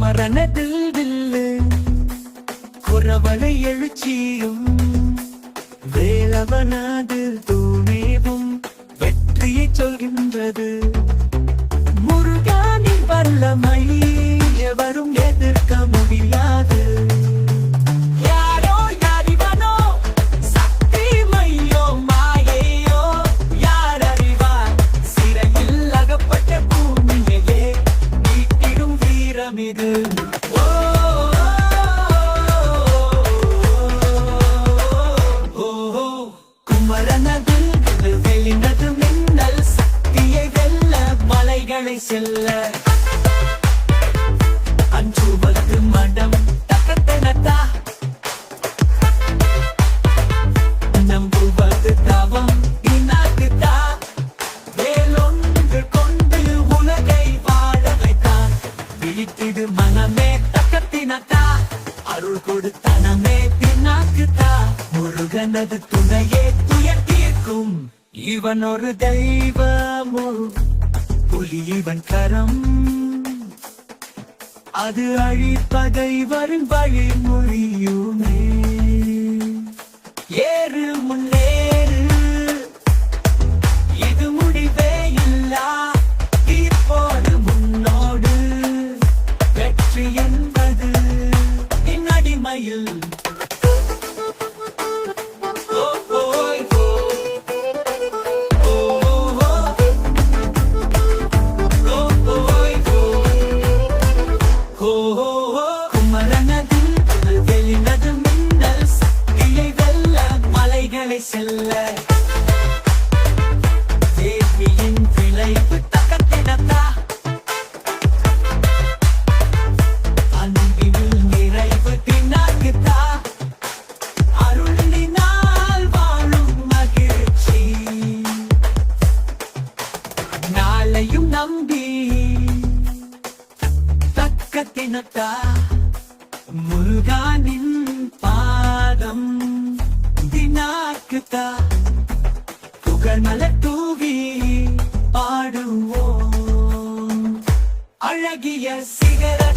மரணதில் வில்லு குறவனை எழுச்சியும் வேலவனது தூணேவும் வெற்றியை சொல்கின்றது. முருகானின் வல்லம வீரமிது ஓ ஓ, ஓ, குமரனது வெளினது மின்னல் சக்தியை வெல்ல மலைகளை செல்ல. அருள் கொடுத்தனமே பின்னாக்குதா முருகனது துணையே துயர் தீர்க்கும். இவன் ஒரு தெய்வமோ? புலி இவன் கரம். அது அழிப்பதை வரும் வழி செல்ல தேவியின் விளைவு தக்கத்தினத்தா அன்பினில் நிறைவு தின்னாக்குத்தா அருளினால் வாழும் மகிழ்ச்சி. நாளையும் நம்பி தக்கத்தினத்தா? முருகானின் புகழ் மலர் தூவி பாடுவோம். அழகிய சிகரத்தில்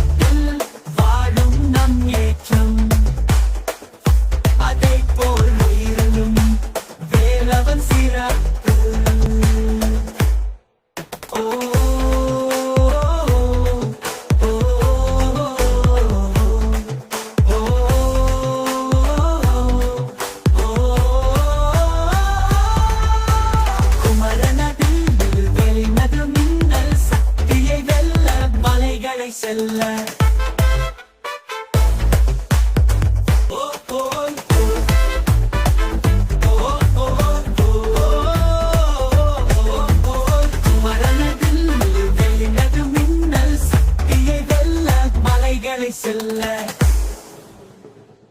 செல்ல